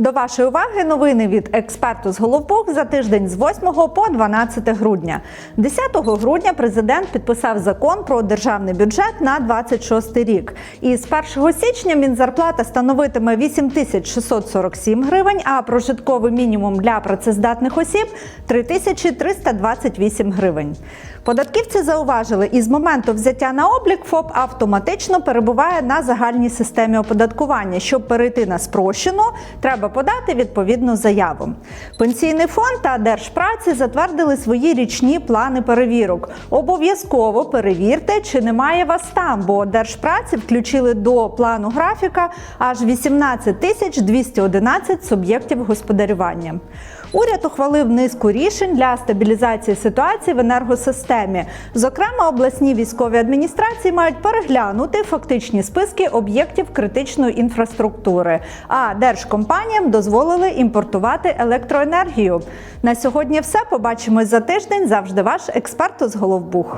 До вашої уваги новини від експерту з Головбух за тиждень з 8 по 12 грудня. 10 грудня президент підписав закон про державний бюджет на 26 рік. І з 1 січня мінзарплата становитиме 8647 гривень, а прожитковий мінімум для працездатних осіб 3328 гривень. Податківці зауважили, із моменту взяття на облік ФОП автоматично перебуває на загальній системі оподаткування. Щоб перейти на спрощену, треба подати відповідну заяву. Пенсійний фонд та Держпраці затвердили свої річні плани перевірок. Обов'язково перевірте, чи немає вас там, бо Держпраці включили до плану графіка аж 18 тисяч 211 суб'єктів господарювання. Уряд ухвалив низку рішень для стабілізації ситуації в енергосистемі. Зокрема, обласні військові адміністрації мають переглянути фактичні списки об'єктів критичної інфраструктури, а держкомпаніям дозволили імпортувати електроенергію. На сьогодні все побачимось за тиждень. Завжди ваш експерт з головбух.